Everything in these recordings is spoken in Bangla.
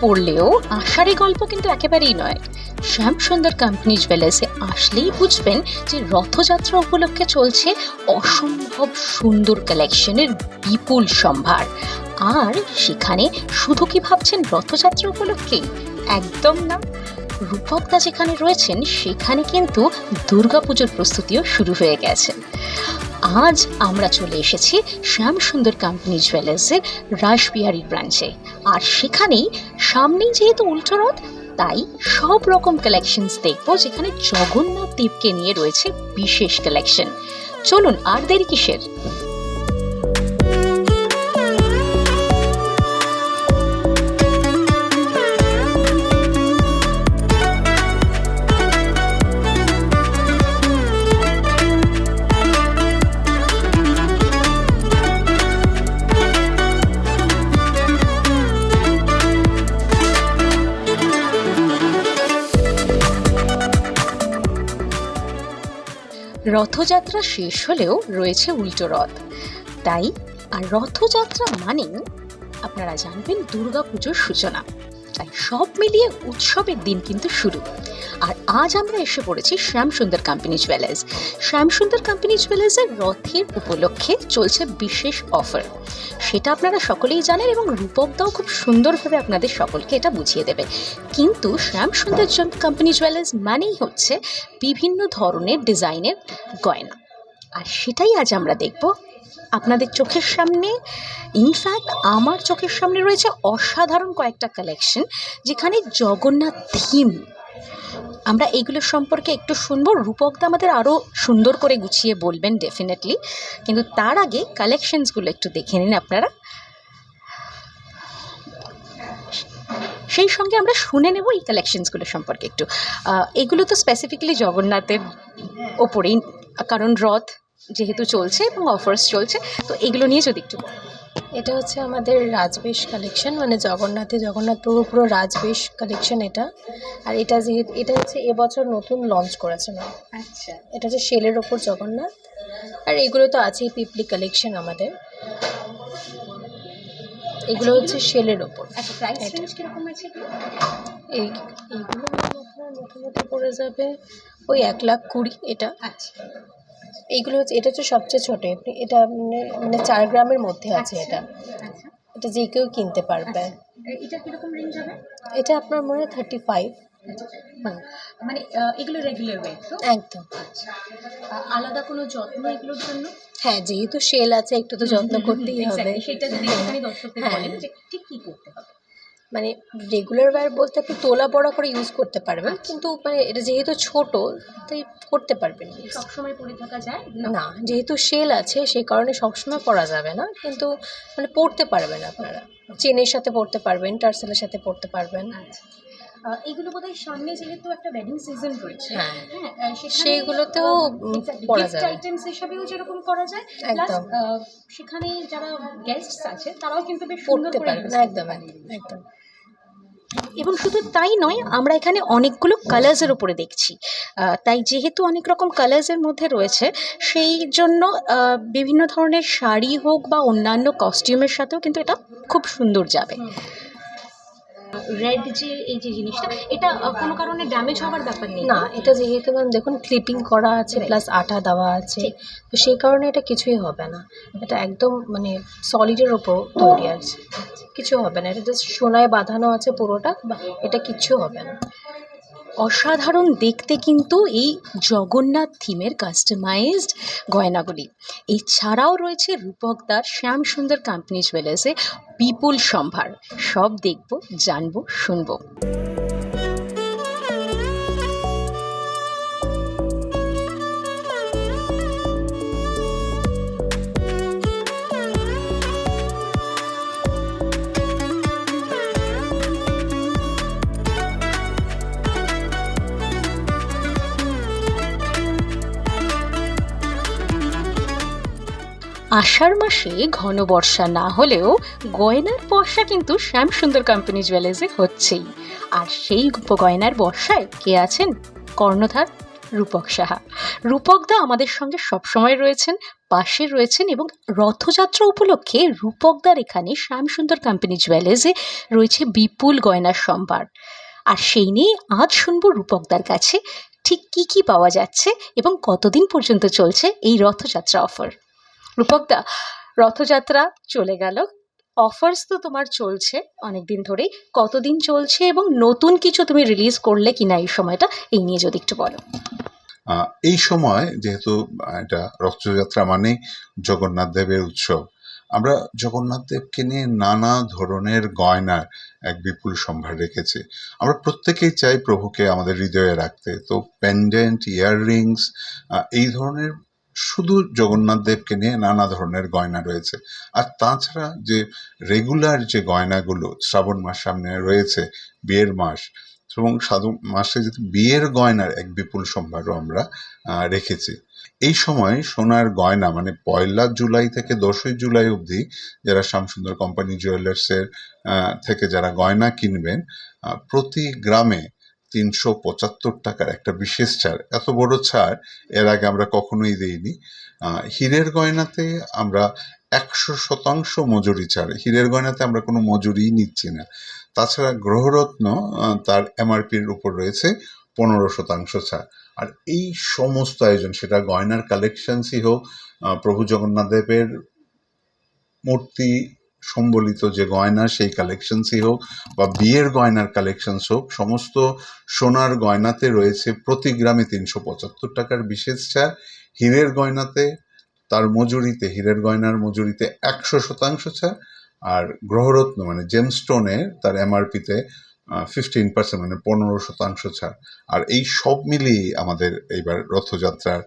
পড়লেও আষাঢ়ি গল্প কিন্তু একেবারেই নয়। শ্যাম সুন্দর কোম্পানি জুয়েলার্সে আসলেই বুঝবেন যে রথযাত্রা উপলক্ষে চলছে অসম্ভব সুন্দর কালেকশনের বিপুল সম্ভার। আর সেখানে শুধু কি ভাবছেন রথযাত্রা উপলক্ষেই একদম না। রূপকদা যেখানে রয়েছেন, সেখানে কিন্তু দুর্গাপুজোর প্রস্তুতিও শুরু হয়ে গেছে। আজ আমরা চলে এসেছি শ্যাম সুন্দর কোম্পানি জুয়েলার্সের রাসবিহারীর ব্রাঞ্চে আর সেখানেই সামনেই যেহেতু উল্টো রথ, তাই সব রকম কালেকশনস দেখব যেখানে জগন্নাথ দেবকে নিয়ে রয়েছে বিশেষ কালেকশন চলুন, আর দেরি কিসের? রথযাত্রা শেষ হলেও রয়েছে উল্টো রথ। তাই আর রথযাত্রা মানেই আপনারা জানবেন দুর্গাপুজোর সূচনা। তাই সব মিলিয়ে উৎসবের দিন কিন্তু শুরু। আর আজ আমরা এসে পড়েছি Shyamsundar company jewellers Shyamsundar company জুয়েলার্সের রথের উপলক্ষে চলছে বিশেষ অফার সেটা আপনারা সকলেই জানেন এবং রূপকদাও খুব সুন্দরভাবে আপনাদের সকলকে এটা বুঝিয়ে দেবে। কিন্তু শ্যামসুন্দর কোম্পানি জুয়েলার্স মানেই হচ্ছে বিভিন্ন ধরনের ডিজাইনের গয়না। আর সেটাই আজ আমরা দেখব আপনাদের চোখের সামনে ইনফ্যাক্ট আমার চোখের সামনে রয়েছে অসাধারণ কয়েকটা কালেকশন যেখানে জগন্নাথ থিম আমরা এইগুলোর সম্পর্কে একটু শুনব, রূপকদা আমাদের আরও সুন্দর করে গুছিয়ে বলবেন ডেফিনেটলি কিন্তু তার আগে কালেকশনসগুলো একটু দেখে নিন আপনারা। সেই সঙ্গে আমরা শুনে নেব এই কালেকশনসগুলো সম্পর্কে একটু। এগুলো তো স্পেসিফিক্যালি জগন্নাথের ওপরেই, কারণ রথ যেহেতু চলছে এবং অফার্স চলছে তো এগুলো নিয়ে যদি একটু এটা হচ্ছে আমাদের রাজবেশ কালেকশন মানে জগন্নাথে জগন্নাথ প্রভু পুরো রাজবেশ কালেকশন এটা। আর এটা যেহেতু এটা হচ্ছে এবছর নতুন লঞ্চ করেছে না আচ্ছা। এটা হচ্ছে শেলের ওপর জগন্নাথ। আর এগুলো তো আছেই পিপলি কালেকশন আমাদের। এগুলো হচ্ছে শেলের ওপর। আচ্ছা? এই এইগুলো আপনার মোটামুটি পড়ে যাবে ওই এক লাখ কুড়ি এটা। আচ্ছা। এইগুলো হচ্ছে এটা হচ্ছে সবচেয়ে ছোটো। এটা মানে- মানে চার গ্রামের মধ্যে আছে এটা। আচ্ছা। এটা যে কেউ কিনতে পারবে। এটা কীরকম রেঞ্জ হবে? এটা আপনার মনে হয় থার্টি ফাইভ মানে এগুলো রেগুলার ওয়েট একদম। আচ্ছা। আলাদা কোনো যত্ন এগুলোর জন্য? হ্যাঁ যেহেতু সেল আছে একটু তো যত্ন করতেই হবে। সেটা যদি দর্শকদের হ্যাঁ। বলেন যে ঠিক কি করতে হবে? মানে রেগুলার ওয়্যার বলতে আপনি তোলা বড়া করে ইউজ করতে পারবেন কিন্তু মানে এটা যেহেতু ছোট তাই করতে পারবেন সবসময় পরে থাকা যায়? না। যেহেতু সেল আছে সেই কারণে সবসময় পরা যাবে না কিন্তু মানে পরতে পারবেন আপনারা। চেনের সাথে পরতে পারবেন টার্সেলের সাথে পরতে পারবেন। আচ্ছা। এগুলো বোধহয় সামনে যেহেতু একটা ওয়েডিং সিজন রয়েছে হ্যাঁ। পরা gift যাবে। items হিসাবেও যেরকম করা যায় একদম। সেখানে যারা গেস্টস আছে তারাও কিন্তু বেশ সুন্দর করে একদম একদম। এবং শুধু তাই নয় আমরা এখানে অনেকগুলো কালার্সের উপরে দেখছি। তাই যেহেতু অনেক রকম কালার্সের মধ্যে রয়েছে সেই জন্য বিভিন্ন ধরনের শাড়ি হোক বা অন্যান্য কস্টিউমের সাথেও কিন্তু এটা খুব সুন্দর যাবে। রেড যে এই যে জিনিসটা এটা কোনো কারণে ড্যামেজ হওয়ার ব্যাপার নেই। না এটা যেহেতু ম্যাম দেখুন ক্লিপিং করা আছে প্লাস আটা দেওয়া আছে তো সেই কারণে এটা কিছুই হবে না। এটা একদম মানে সলিডের ওপর তৈরি আছে। কিছু হবে না। এটা জাস্ট সোনায় বাঁধানো আছে পুরোটা এটা কিচ্ছু হবে না। অসাধারণ দেখতে কিন্তু এই জগন্নাথ থিমের কাস্টমাইজড গয়নাগুলি। এছাড়াও রয়েছে রূপকদার শ্যাম সুন্দর কোম্পানি জুয়েলার্সে বিপুল সম্ভার। সব দেখব, জানব, শুনব। আষাঢ় মাসে ঘন বর্ষা না হলেও গয়নার বর্ষা কিন্তু শ্যামসুন্দর কোম্পানি জুয়েলার্সে হচ্ছেই। আর সেই গয়নার বর্ষায় কে আছেন? কর্ণধার রূপক সাহা। রূপকদা আমাদের সঙ্গে সবসময় রয়েছেন, পাশে রয়েছেন এবং রথযাত্রা উপলক্ষে রূপকদার এখানে শ্যামসুন্দর কোম্পানি জুয়েলার্সে রয়েছে বিপুল গয়নার সম্ভার। আর সেই নিয়ে আজ শুনব রূপকদার কাছে। ঠিক কি কি পাওয়া যাচ্ছে এবং কতদিন পর্যন্ত চলছে এই রথযাত্রা অফার রূপকদা, রথযাত্রা চলে গেল। অফার্স তো তোমার চলছে অনেক দিন ধরেই। কতদিন চলছে এবং নতুন কিছু তুমি রিলিজ করলে কিনা এই সময়টা, এই নিয়ে যদি একটু বলো। এই সময় যেহেতু এটা রথযাত্রা মানে জগন্নাথ দেবের উৎসব, আমরা জগন্নাথ দেবকে নিয়ে নানা ধরনের গয়নার এক বিপুল সম্ভার রেখেছি। আমরা প্রত্যেকেই চাই প্রভুকে আমাদের হৃদয়ে রাখতে। তো প্যান্ডেন্ট ইয়াররিংস এই ধরনের শুধু জগন্নাথ দেবকে নিয়ে নানা ধরনের গয়না রয়েছে। আর তাছাড়া যে রেগুলার যে গয়নাগুলো শ্রাবণ মাস সামনে রয়েছে, বিয়ের মাস, এবং সাধু মাসে যদি বিয়ের গয়নার এক বিপুল সম্ভারও আমরা রেখেছি। এই সময় সোনার গয়না মানে পয়লা জুলাই থেকে দশই জুলাই অবধি যারা শ্যামসুন্দর কোম্পানি জুয়েলার্সের থেকে যারা গয়না কিনবেন প্রতি গ্রামে তিনশো পঁচাত্তর টাকার একটা বিশেষ ছাড়। এত বড় ছাড় এর আগে আমরা কখনোই দিইনি। হীরের গয়নাতে আমরা একশো শতাংশ মজুরি ছাড়। হীরের গয়নাতে আমরা কোনো মজুরিই নিচ্ছি না। তাছাড়া গ্রহরত্ন তার এমআরপির উপর রয়েছে পনেরো শতাংশ ছাড়। আর এই সমস্ত আয়োজন, সেটা গয়নার কালেকশনসই হোক প্রভু জগন্নাথ দেবের মূর্তি সম্বলিত যে গয়না সেই কালেকশনসই হোক বা বিয়ের গয়নার কালেকশনস হোক, সমস্ত সোনার গয়নাতে রয়েছে প্রতি গ্রামে তিনশো পঁচাত্তর টাকার বিশেষ ছাড়। হীরের গয়নাতে, তার মজুরিতে, হীরের গয়নার মজুরিতে একশো শতাংশ ছাড়। আর গ্রহরত্ন মানে জেমস্টোনে তার এমআরপিতে ফিফটিন পার্সেন্ট মানে পনেরো শতাংশ ছাড়। আর এই সব মিলিয়ে আমাদের এইবার রথযাত্রার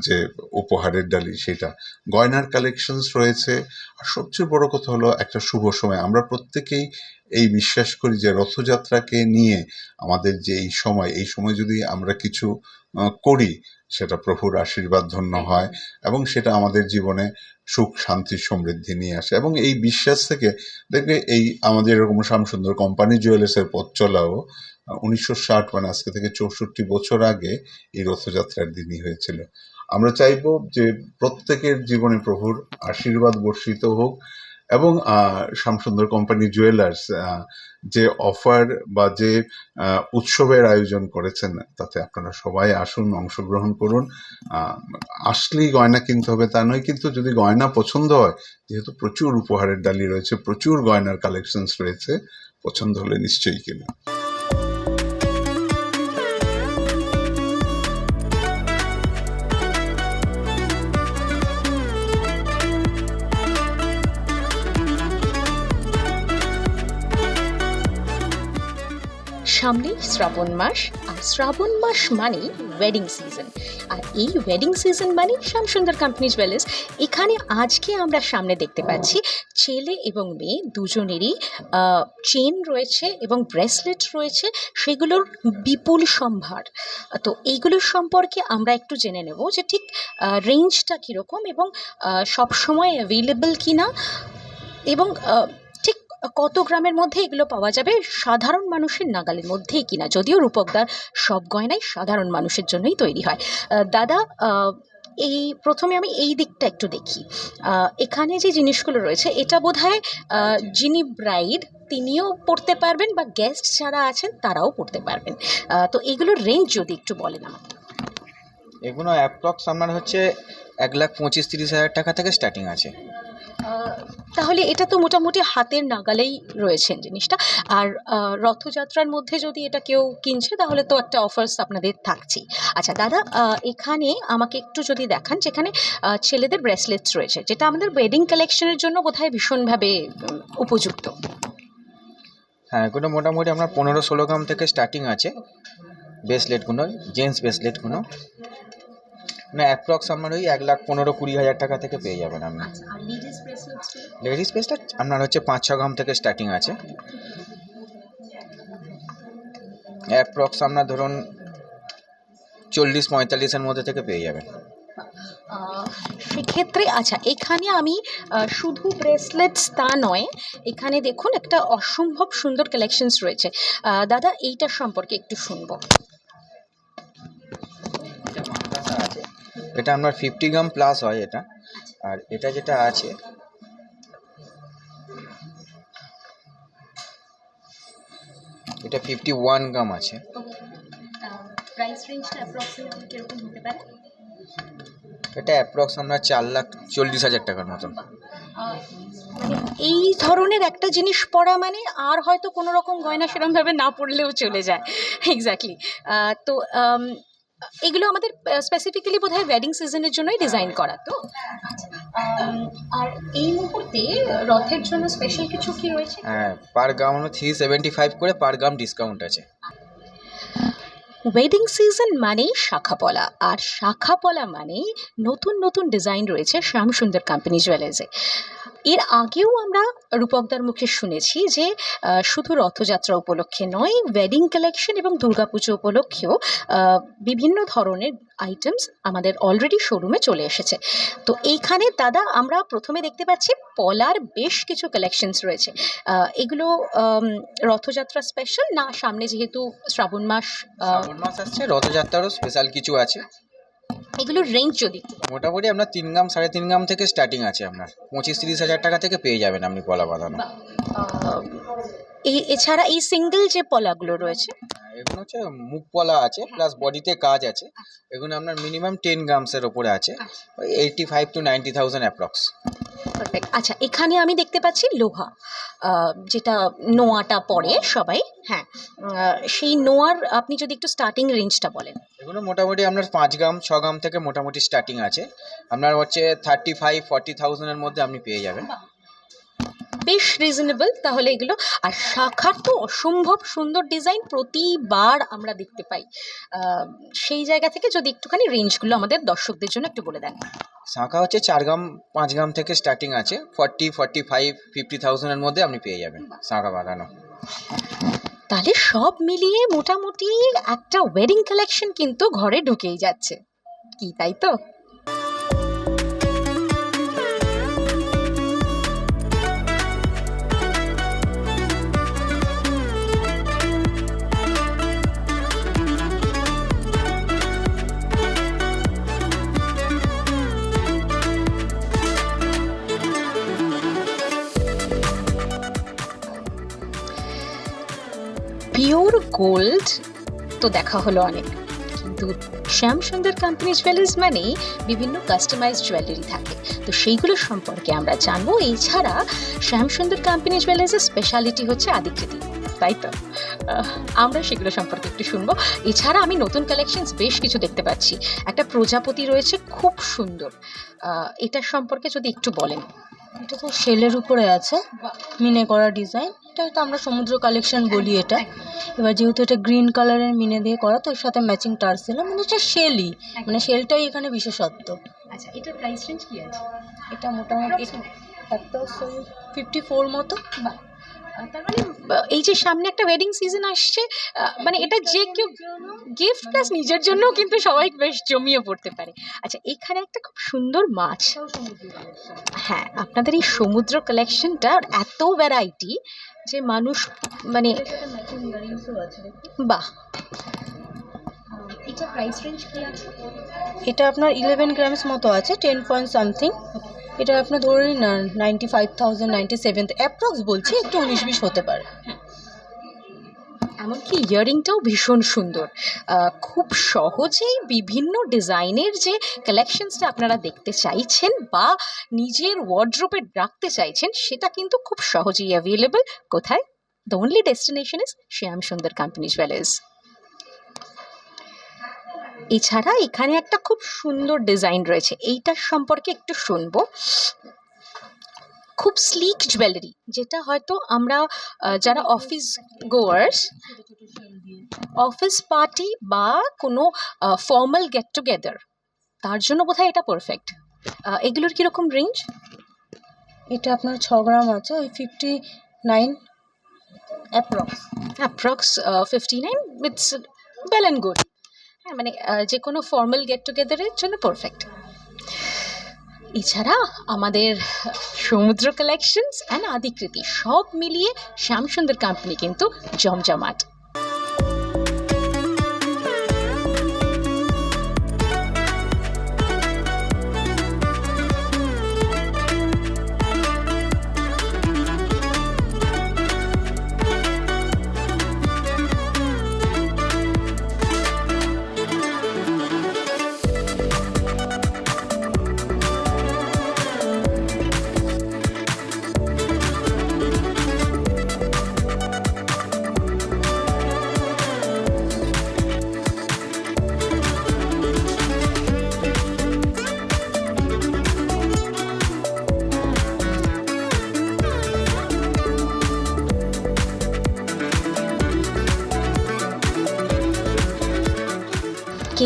যে উপহারের ডালি সেটা। গয়নার কালেকশনস রয়েছে। আর সবচেয়ে বড় কথা হলো একটা শুভ সময়। আমরা প্রত্যেকেই এই বিশ্বাস করি যে রথযাত্রাকে নিয়ে আমাদের যে এই সময় এই সময় যদি আমরা কিছু করি সেটা প্রভুর আশীর্বাদ ধন্য হয় এবং সেটা আমাদের জীবনে সুখ শান্তি সমৃদ্ধি নিয়ে আসে। এবং এই বিশ্বাস থেকে দেখবে এই আমাদের এরকম শ্যামসুন্দর কোম্পানি জুয়েলার্সের পথ চলাও উনিশশো ষাট মানে আজকে থেকে চৌষট্টি বছর আগে এই রথযাত্রার দিনই হয়েছিল। আমরা চাইব যে প্রত্যেকের জীবনে প্রভুর আশীর্বাদ বর্ষিত হোক এবং শ্যামসুন্দর কোম্পানি জুয়েলার্স যে অফার বা যে উৎসবের আয়োজন করেছেন, তাতে আপনারা সবাই আসুন, অংশগ্রহণ করুন। আসলেই গয়না কিনতে হবে তা নয়, কিন্তু যদি গয়না পছন্দ হয়, যেহেতু প্রচুর উপহারের ডালি রয়েছে, প্রচুর গয়নার কালেকশনস রয়েছে, পছন্দ হলে নিশ্চয়ই কিনুন। সামনেই শ্রাবণ মাস, আর শ্রাবণ মাস মানেই ওয়েডিং সিজন আর এই ওয়েডিং সিজন মানে শ্যামসুন্দর কোম্পানি জুয়েলার্স এখানে আজকে আমরা সামনে দেখতে পাচ্ছি ছেলে এবং মেয়ে দুজনেরই চেন রয়েছে এবং ব্রেসলেট রয়েছে, সেগুলোর বিপুল সম্ভার। তো এইগুলোর সম্পর্কে আমরা একটু জেনে নেব যে ঠিক রেঞ্জটা কীরকম এবং সবসময় অ্যাভেলেবল কি না এবং কত গ্রামের মধ্যে এগুলো পাওয়া যাবে? সাধারণ মানুষের নাগালের মধ্যেই কিনা? যদিও রূপকদার সব গয়নাই সাধারণ মানুষের জন্যই তৈরি হয়। দাদা এই প্রথমে আমি এই দিকটা একটু দেখি। এখানে যে জিনিসগুলো রয়েছে, এটা বোধ হয় যিনি ব্রাইড তিনিও পড়তে পারবেন বা গেস্ট যারা আছেন, তারাও পড়তে পারবেন। তো এগুলোর রেঞ্জ যদি একটু বলেন আমাকে। এগুলো অ্যাপ্রক্স আপনার হচ্ছে এক লাখ পঁচিশ তিরিশ হাজার টাকা থেকে স্টার্টিং আছে। তাহলে এটা তো মোটামুটি হাতের নাগালেই রয়েছেন জিনিসটা। আর রথযাত্রার মধ্যে যদি এটা কেউ কিনছে, তাহলে তো একটা অফার্স আপনাদের থাকছেই। আচ্ছা দাদা এখানে আমাকে একটু যদি দেখান, যেখানে ছেলেদের ব্রেসলেটস রয়েছে, যেটা আমাদের ওয়েডিং কালেকশনের জন্য বোধহয় ভীষণভাবে উপযুক্ত। হ্যাঁ এগুলো মোটামুটি আপনার পনেরো ষোলো গ্রাম থেকে স্টার্টিং আছে। ব্রেসলেটগুলো জেন্টস ব্রেসলেটগুলো মানে অ্যাপ্রক্স আপনার ওই এক লাখ পনেরো কুড়ি হাজার টাকা থেকে পেয়ে যাবেন আপনি। লেডিস পেসটা আপনার হচ্ছে পাঁচ ছ গ্রাম থেকে স্টার্টিং আছে। অ্যাপ্রক্স আপনার ধরুন চল্লিশ পঁয়তাল্লিশের মধ্যে থেকে পেয়ে যাবেন। সেক্ষেত্রে আচ্ছা এখানে আমি শুধু ব্রেসলেটস তা নয় এখানে দেখুন একটা অসম্ভব সুন্দর কালেকশনস রয়েছে। দাদা এইটার সম্পর্কে একটু শুনব। এটা আপনার ফিফটি গ্রাম প্লাস হয় এটা। আর এটা যেটা আছে এটা ফিফটি ওয়ান গ্রাম আছে এটা অ্যাপ্রক্স আপনার চার লাখ চল্লিশ হাজার টাকার মতন। মানে এই ধরনের একটা জিনিস পরা মানে আর হয়তো কোনো রকম গয়না সেরকমভাবে না পড়লেও চলে যায়। এক্স্যাক্টলি তো এগুলো আমাদের স্পেসিফিক্যালি বোধহয় ওয়েডিং সিজনের জন্যই ডিজাইন করা তো। আর এই মুহূর্তে রথের জন্য স্পেশাল কিছু কি রয়েছে? হ্যাঁ পার গ্রাম হলো থ্রি সেভেন্টি ফাইভ করে পার গ্রাম ডিসকাউন্ট আছে। ওয়েডিং সিজন মানেই শাখাপলা আর শাখাপলা মানেই নতুন নতুন ডিজাইন রয়েছে শ্যামসুন্দর কোম্পানি জুয়েলার্সে এর আগেও আমরা রূপকদার মুখে শুনেছি যে শুধু রথযাত্রা উপলক্ষে নয় ওয়েডিং কালেকশন এবং দুর্গাপুজো উপলক্ষেও বিভিন্ন ধরনের আইটেমস আমাদের অলরেডি শোরুমে চলে এসেছে। তো এইখানে দাদা, আমরা প্রথমে দেখতে পাচ্ছি পলার বেশ কিছু কালেকশনস রয়েছে। এগুলো রথযাত্রা স্পেশাল না, সামনে যেহেতু শ্রাবণ মাস শ্রাবণ মাস আসছে, রথযাত্রারও স্পেশাল কিছু আছে। এগুলোর রেঞ্জ যদি। মোটামুটি আপনার তিন গ্রাম সাড়ে তিন গ্রাম থেকে স্টার্টিং আছে আপনার। পঁচিশ তিরিশ হাজার টাকা থেকে পেয়ে যাবেন আপনি পলা বাঁধানো। এই এছাড়া এই সিঙ্গেল যে পলাগুলো রয়েছে? এগুলো হচ্ছে মুখ পলা আছে প্লাস বডিতে কাজ আছে। এগুলো আপনার মিনিমাম টেন গ্রামসের ওপরে আছে। ওই eighty five two ninety thousand approx perfect আচ্ছা এখানে আমি দেখতে পাচ্ছি লোহা যেটা নোয়াটা পড়ে সবাই হ্যাঁ সেই নোয়ার আপনি যদি একটু স্টার্টিং রেঞ্জটা বলেন। এগুলো মোটামুটি আপনার পাঁচ গ্রাম ছ গ্রাম থেকে মোটামুটি স্টার্টিং আছে। আপনার হচ্ছে থার্টি ফাইভ ফর্টি থাউজেন্ডের মধ্যে আপনি পেয়ে যাবেন। বেশ রিজনেবল তাহলে এগুলো আর শাখার তো অসম্ভব সুন্দর ডিজাইন প্রতিবার আমরা দেখতে পাই। সেই জায়গা থেকে যদি একটুখানি রেঞ্জগুলো আমাদের দর্শকদের জন্য একটু বলে দেন। শাঁখা হচ্ছে চার গ্রাম পাঁচ গ্রাম থেকে স্টার্টিং আছে। ফর্টি ফর্টি ফাইভ ফিফটি থাউজেন্ডের মধ্যে আপনি পেয়ে যাবেন শাঁখা বাঁধানো। তাহলে সব মিলিয়ে মোটামুটি একটা ওয়েডিং কালেকশন কিন্তু ঘরে ঢুকেই যাচ্ছে। কি তাই তো? পিওর গোল্ড তো দেখা হলো অনেক। কিন্তু শ্যামসুন্দর কোম্পানি জুয়েলার্স মানেই বিভিন্ন কাস্টমাইজ জুয়েলারি থাকে। তো সেইগুলো সম্পর্কে আমরা জানব। এছাড়া শ্যামসুন্দর কোম্পানি জুয়েলার্সের স্পেশালিটি হচ্ছে আদিকৃতি তাই তো? আমরা সেগুলো সম্পর্কে একটু শুনব। এছাড়া আমি নতুন কালেকশনস বেশ কিছু দেখতে পাচ্ছি। একটা প্রজাপতি রয়েছে, খুব সুন্দর। এটার সম্পর্কে যদি একটু বলেন। এটা তো শেলের উপরে আছে মিনে করা ডিজাইন। এটা তো আমরা সমুদ্র কালেকশন বলি এটা। এবার যেহেতু এটা গ্রিন কালারের মিনে দিয়ে করা তো এর সাথে ম্যাচিং টার্স দিলাম। মানে এটা শেলই মানে শেলটাই এখানে বিশেষত্ব। আচ্ছা এটার প্রাইস রেঞ্জ কী আছে? এটা মোটামুটি একটা ফিফটি ফোর মতো। আহ, তার মানে এই যে সামনে একটা ওয়েডিং সিজন আসছে মানে এটা যে কেউ গিফট প্লাস নিজের জন্যও কিন্তু সবাই বেশ জমিয়ে পড়তে পারে। আচ্ছা এখানে একটা খুব সুন্দর মাছ। হ্যাঁ আপনাদের এই সমুদ্র কালেকশনটা এত ভ্যারাইটি যে মানুষ মানে বাহ! এটা প্রাইস রেঞ্জ এটা আপনার ইলেভেন গ্রামস মতো আছে টেন পয়েন্ট সামথিং এটা আপনার ধরে নিন না ninety five thousand ninety seven approx বলছি, একটু উনিশ, বিশ হতে পারে। এমনকি ইয়ারিংটাও ভীষণ সুন্দর। খুব সহজেই বিভিন্ন ডিজাইনের যে কালেকশনসটা আপনারা দেখতে চাইছেন বা নিজের ওয়ার্ড্রোপে রাখতে চাইছেন, সেটা কিন্তু খুব সহজেই অ্যাভেলেবল কোথায়? The only destination is Shyam Sundar company jewellers এছাড়া এখানে একটা খুব সুন্দর ডিজাইন রয়েছে। এইটার সম্পর্কে একটু শুনব। খুব স্লিক জুয়েলারি যেটা হয়তো আমরা যারা অফিস গোয়ার্স অফিস পার্টি বা কোনো ফর্মাল গেট টুগেদার তার জন্য বোধহয় এটা পারফেক্ট এগুলোর কীরকম রেঞ্জ এটা আপনার ছ গ্রাম আছে ওই fifty nine approx approx fifty nine it's well and good মানে যে কোনো ফর্মাল গেট টুগেদারের জন্য পারফেক্ট এছাড়া আমাদের সমুদ্র কালেকশনস অ্যান্ড আদিকৃতি সব মিলিয়ে শ্যামসুন্দর কোম্পানি কিন্তু জমজমাট।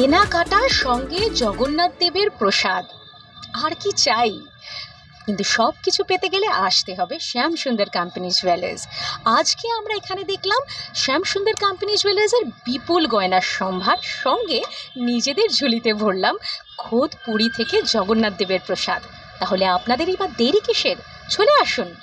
কেনাকাটার সঙ্গে জগন্নাথ দেবের প্রসাদ। আর কি চাই? কিন্তু সব কিছু পেতে গেলে আসতে হবে শ্যাম সুন্দর কোম্পানি জুয়েলার্স আজকে আমরা এখানে দেখলাম শ্যাম সুন্দর কোম্পানি জুয়েলার্সের বিপুল গয়নার সম্ভার, সঙ্গে নিজেদের ঝুলিতে ভরলাম খোদ পুরী থেকে জগন্নাথ দেবের প্রসাদ। তাহলে আপনাদের এবার দেরি কিসের? চলে আসুন।